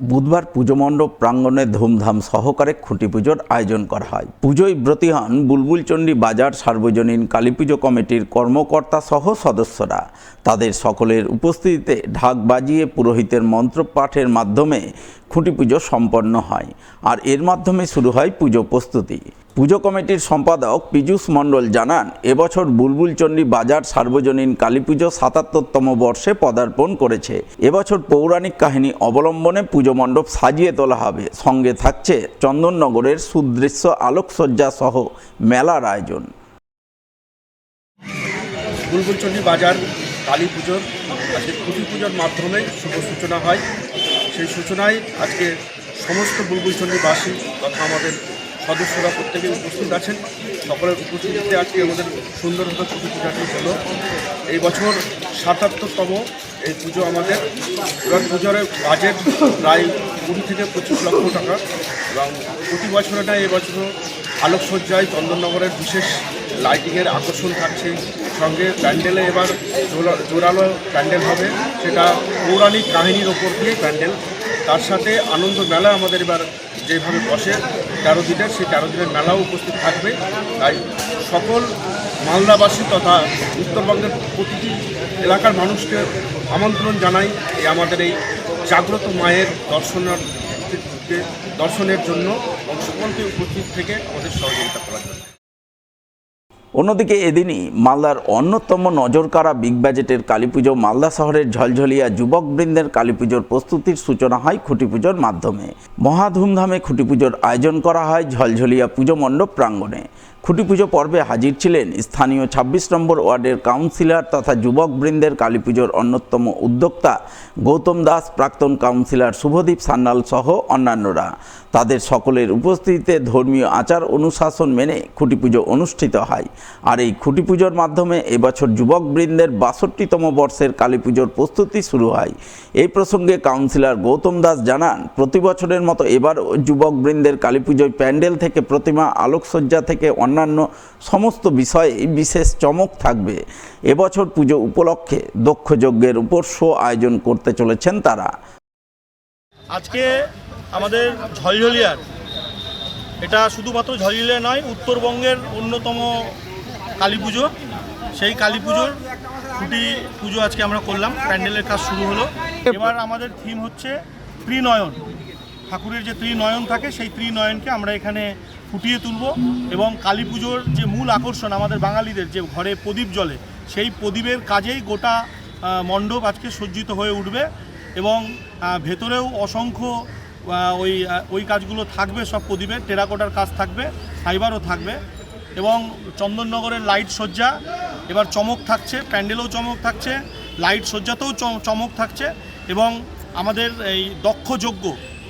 বুধবার পুজো মণ্ডপ প্রাঙ্গণে ধুমধাম সহকারে খুঁটি পুজোর আয়োজন করা হয়। পুজোয় ব্রতী হন বুলবুলচণ্ডী বাজার সার্বজনীন কালী পুজো কমিটির কর্মকর্তা সহ সদস্যরা। তাদের সকলের উপস্থিতিতে ঢাক বাজিয়ে পুরোহিতের মন্ত্র পাঠের মাধ্যমে খুঁটি পুজো সম্পন্ন হয়। আর এর মাধ্যমে শুরু হয় পুজো প্রস্তুতি। পুজো কমিটির সম্পাদক পীযূষ মণ্ডল জানান, এবছর বুলবুলচণ্ডী বাজার সার্বজনীন কালী পুজো সাতাত্তরতম বর্ষে পদার্পণ করেছে। এবছর পৌরাণিক কাহিনী অবলম্বনে পুজো মণ্ডপ সাজিয়ে তোলা হবে। সঙ্গে থাকছে চন্দননগরের সুদৃশ্য আলোকসজ্জা সহ মেলার আয়োজন। বুলবুলচণ্ডী বাজার কালী পুজোর আজকে খুঁটি পুজোর মাধ্যমে শুভ সূচনা হয়। সেই সূচনায় আজকে সমস্ত বুলবুলচণ্ডীবাসী তথা আমাদের সদস্যরা প্রত্যেকে উপস্থিত আছেন। সকলের উপস্থিতিতে আজকে আমাদের সুন্দরভাবে খুঁটি পূজাটি হলো এই বছর সাতাত্তরতম এই পুজো আমাদের। এবার পুজোর বাজেট প্রায় কুড়ি থেকে পঁচিশ লক্ষ টাকা এবং প্রতি বছরে না এবছর আলোকসজ্জায় চন্দননগরের বিশেষ লাইটিংয়ের আকর্ষণ থাকছে। সঙ্গে প্যান্ডেলে এবার জোরা- জোরালো প্যান্ডেল হবে। সেটা পৌরাণিক কাহিনীর ওপর দিয়ে প্যান্ডেল তার সাথে আনন্দ মেলা আমাদের এবার যেভাবে বসে, তেরো দিনের, সেই তেরো দিনের মেলাও উপস্থিত থাকবে। তাই সকল মালদাবাসী তথা উত্তরবঙ্গের প্রতিটি এলাকার মানুষকে আমন্ত্রণ জানাই এই আমাদের এই জাগ্রত মায়ের দর্শনার দর্শনের জন্য সকলকে উপস্থিত থেকে আমাদের সহযোগিতা করার জন্য। অন্যদিকে এদিনই মালদার অন্যতম নজরকাড়া বিগ বাজেটের কালী পুজো মালদা শহরের ঝলঝলিয়া যুবকবৃন্দের কালী পুজোর প্রস্তুতির সূচনা হয় খুঁটি পুজোর মাধ্যমে। মহা ধুমধামে খুঁটি পুজোর আয়োজন করা হয় ঝলঝলিয়া পুজো মণ্ডপ প্রাঙ্গণে। খুঁটি পুজো পর্বে হাজির ছিলেন স্থানীয় ছাব্বিশ নম্বর ওয়ার্ডের কাউন্সিলর তথা যুবকবৃন্দের কালী পুজোর অন্যতম উদ্যোক্তা গৌতম দাস, প্রাক্তন কাউন্সিলর শুভদীপ সান্যাল সহ অন্যান্যরা। তাদের সকলের উপস্থিতিতে ধর্মীয় আচার অনুশাসন মেনে খুঁটি পুজো অনুষ্ঠিত হয়। আর এই খুঁটি পুজোর মাধ্যমে এবছর যুবকবৃন্দের বাষট্টিতম বর্ষের কালী পুজোর প্রস্তুতি শুরু হয়। এই প্রসঙ্গে কাউন্সিলর গৌতম দাস জানান, প্রতি বছরের মতো এবার যুবকবৃন্দের কালী পুজোয় প্যান্ডেল থেকে প্রতিমা, আলোকসজ্জা থেকে অন্যান্য সমস্ত বিষয়ে বিশেষ চমক থাকবে। এবছর পুজো উপলক্ষে দক্ষ যজ্ঞের উপর শো আয়োজন করতে চলেছেন তারা। আজকে আমাদের ঝলঝলিয়ার, এটা শুধুমাত্র ঝলঝলিয়া নয়, উত্তরবঙ্গের অন্যতম কালী পুজো। সেই কালী পুজোর খুঁটি পুজো আজকে আমরা করলাম, প্যান্ডেলের কাজ শুরু হলো। এবার আমাদের থিম হচ্ছে ত্রিনয়ন। ঠাকুরের যে ত্রিনয়ন থাকে, সেই ত্রিনয়নকে আমরা এখানে ফুটিয়ে তুলব এবং কালী পুজোর যে মূল আকর্ষণ আমাদের বাঙালিদের যে ঘরে প্রদীপ জ্বলে, সেই প্রদীপের কাজেই গোটা মণ্ডপ আজকে সজ্জিত হয়ে উঠবে এবং ভেতরেও অসংখ্য ওই ওই কাজগুলো থাকবে, সব প্রদীপের, টেরাকোটার কাজ থাকবে, ফাইবারও থাকবে এবং চন্দননগরের লাইট সজ্জা, এবার চমক থাকছে, প্যান্ডেলও চমক থাকছে, লাইট সজ্জাতেও চমক থাকছে এবং আমাদের এই দক্ষ যজ্ঞ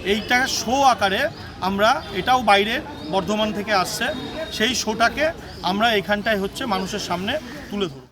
এইটা শো আকারে আমরা, এটাও বাইরে বর্ধমান থেকে আসছে, সেই শোটাকে আমরা এখানটায় হচ্ছে মানুষের সামনে তুলে ধরব।